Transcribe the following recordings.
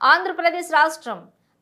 ఆంధ్రప్రదేశ్ రాష్ట్రం.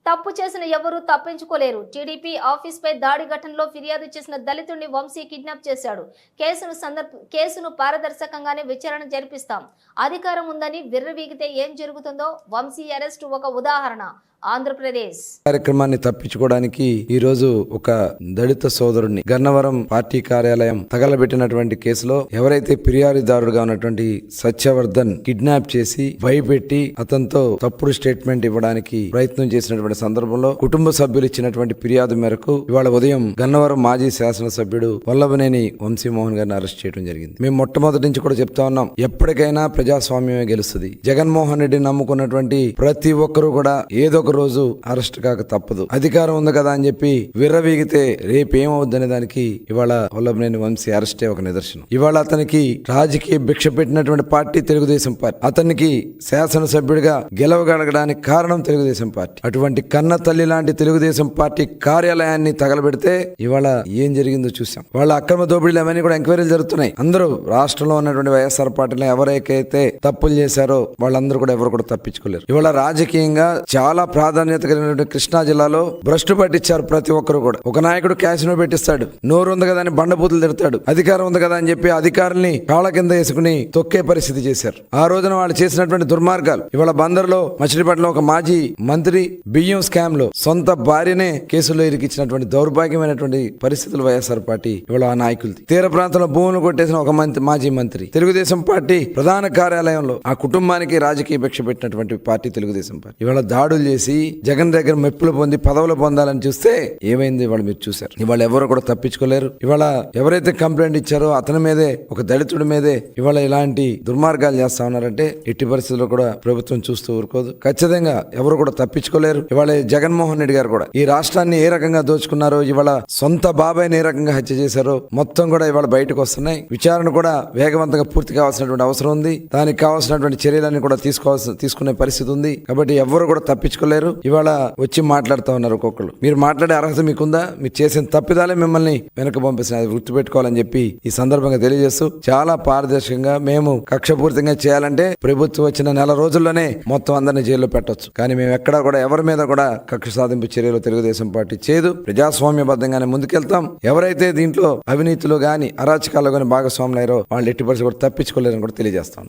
తప్పు చేసిన ఎవరూ తప్పించుకోలేరు. టీడీపీ ఆఫీస్పై దాడి ఘటనలో ఫిర్యాదు చేసిన దళితుడిని వంశీ కిడ్నాప్ చేశాడు. కేసును సందర్భ కేసును పారదర్శకంగానే విచారణ జరిపిస్తాం. అధికారం ఉందని విర్రవీగితే ఏం జరుగుతుందో వంశీ అరెస్టు ఒక ఉదాహరణ. ఆంధ్రప్రదేశ్. కార్యక్రమాన్ని తప్పించుకోవడానికి ఈ రోజు ఒక దళిత సోదరుడిని గన్నవరం పార్టీ కార్యాలయం తగలబెట్టినటువంటి కేసులో ఎవరైతే ఫిర్యాదుదారుడుగా ఉన్నటువంటి సత్యవర్ధన్ కిడ్నాప్ చేసి భయపెట్టి అతనితో తప్పుడు స్టేట్మెంట్ ఇవ్వడానికి ప్రయత్నం చేసినటువంటి సందర్భంలో కుటుంబ సభ్యులు ఇచ్చినటువంటి ఫిర్యాదు మేరకు ఇవాళ ఉదయం గన్నవరం మాజీ శాసనసభ్యుడు వల్లభనేని వంశీమోహన్ గారిని అరెస్ట్ చేయడం జరిగింది. మేము మొట్టమొదటి నుంచి కూడా చెప్తా ఉన్నాం ఎప్పటికైనా ప్రజాస్వామ్యమే గెలుస్తుంది. జగన్మోహన్ రెడ్డిని నమ్ముకున్నటువంటి ప్రతి ఒక్కరూ కూడా ఏదో ఒక రోజు అరెస్ట్ కాక తప్పదు. అధికారం ఉంది కదా అని చెప్పి విర్రవీగితే రేపేమవుద్దనే దానికి ఇవాళ వల్లభనేని వంశీ అరెస్టే ఒక నిదర్శనం. ఇవాళ అతనికి రాజకీయ భిక్ష పెట్టినటువంటి పార్టీ తెలుగుదేశం పార్టీ. అతనికి శాసనసభ్యుడిగా గెలవగలగడానికి కారణం తెలుగుదేశం పార్టీ. అటువంటి కన్న తల్లి లాంటి తెలుగుదేశం పార్టీ కార్యాలయాన్ని తగలబెడితే ఇవాళ ఏం జరిగిందో చూసాం వాళ్ళ అక్రమ దోపిడీలు అవన్నీ కూడా ఎంక్వైరీలు జరుగుతున్నాయి. అందరూ రాష్ట్రంలో ఉన్నటువంటి వైఎస్ఆర్ పార్టీలో ఎవరైతే తప్పులు చేశారో వాళ్ళందరూ కూడా ఎవరు కూడా తప్పించుకోలేరు. ఇవాళ రాజకీయంగా చాలా ప్రాధాన్యత కలిగినటువంటి కృష్ణా జిల్లాలో భ్రష్టు పట్టించారు ప్రతి ఒక్కరు కూడా. ఒక నాయకుడు క్యాసినో పెట్టిస్తాడు. నోరు ఉంది కదా అని బండబూతులు తిడతాడు. అధికారం ఉంది కదా అని చెప్పి అధికారుల్ని కాళ్ళ కింద వేసుకుని తొక్కే పరిస్థితి చేశారు. ఆ రోజున వాళ్ళు చేసినటువంటి దుర్మార్గాలు. ఇవాళ బందర్లో మచిలీపట్నం ఒక మాజీ మంత్రి బియ్యం స్కామ్లో సొంత భార్యనే కేసులో ఇరికిచ్చినటువంటి దౌర్భాగ్యమైనటువంటి పరిస్థితులు వైఎస్ఆర్ పార్టీ ఇవాళ ఆ నాయకులది. తీర ప్రాంతంలో భూములు కొట్టేసిన ఒక మంత్రి మాజీ మంత్రి. తెలుగుదేశం పార్టీ ప్రధాన కార్యాలయంలో ఆ కుటుంబానికి రాజకీయ భిక్ష పెట్టినటువంటి పార్టీ తెలుగుదేశం పార్టీ. ఇవాళ దాడులు చేసి జగన్ దగ్గర మెప్పులు పొంది పదవులు పొందాలని చూస్తే ఏమైంది ఇవాళ మీరు చూశారు. ఇవాళ ఎవరు కూడా తప్పించుకోలేరు. ఇవాళ ఎవరైతే కంప్లైంట్ ఇచ్చారో అతని మీదే ఒక దళితుడి మీదే ఇవాళ ఇలాంటి దుర్మార్గాలు చేస్తా ఉన్నారంటే ఎట్టి పరిస్థితుల్లో కూడా ప్రభుత్వం చూస్తూ ఊరుకోదు. ఖచ్చితంగా ఎవరు కూడా తప్పించుకోలేరు. ఇవాళ జగన్మోహన్ రెడ్డి గారు కూడా ఈ రాష్ట్రాన్ని ఏ రకంగా దోచుకున్నారో ఇవాళ సొంత బాబాయ్ని ఏ రకంగా హత్య చేశారో మొత్తం కూడా ఇవాళ బయటకు వస్తున్నాయి. విచారణ కూడా వేగవంతంగా పూర్తి కావాల్సినటువంటి అవసరం ఉంది. దానికి కావాల్సినటువంటి చర్యలన్నీ కూడా తీసుకోవాల్సిన తీసుకునే పరిస్థితి ఉంది. కాబట్టి ఎవరు కూడా తప్పించుకోలేరు. ఇవాళ వచ్చి మాట్లాడుతూ ఉన్నారు ఒక్కొక్కరు. మీరు మాట్లాడే అర్హత మీకుందా? మీరు చేసిన తప్పిదాలే మిమ్మల్ని వెనక పంపిస్తున్న అది గుర్తుపెట్టుకోవాలని చెప్పి ఈ సందర్భంగా తెలియజేస్తూ చాలా పారదర్శకంగా మేము కక్షపూరితంగా చేయాలంటే ప్రభుత్వం వచ్చిన నెల రోజుల్లోనే మొత్తం అందరినీ జైల్లో పెట్టొచ్చు. కానీ మేము ఎక్కడా కూడా ఎవరి మీద మీద కూడా కక్ష సాధింపు చర్యలు తెలుగుదేశం పార్టీ చేయదు. ప్రజాస్వామ్యబద్ధంగానే ముందుకెళ్తాం. ఎవరైతే దీంట్లో అవినీతిలో గాని అరాచకాల్లో గాని భాగస్వాములు అయ్యారో వాళ్ళు ఎట్టి పరిస్థితి కూడా తప్పించుకోలేరని కూడా తెలియజేస్తాను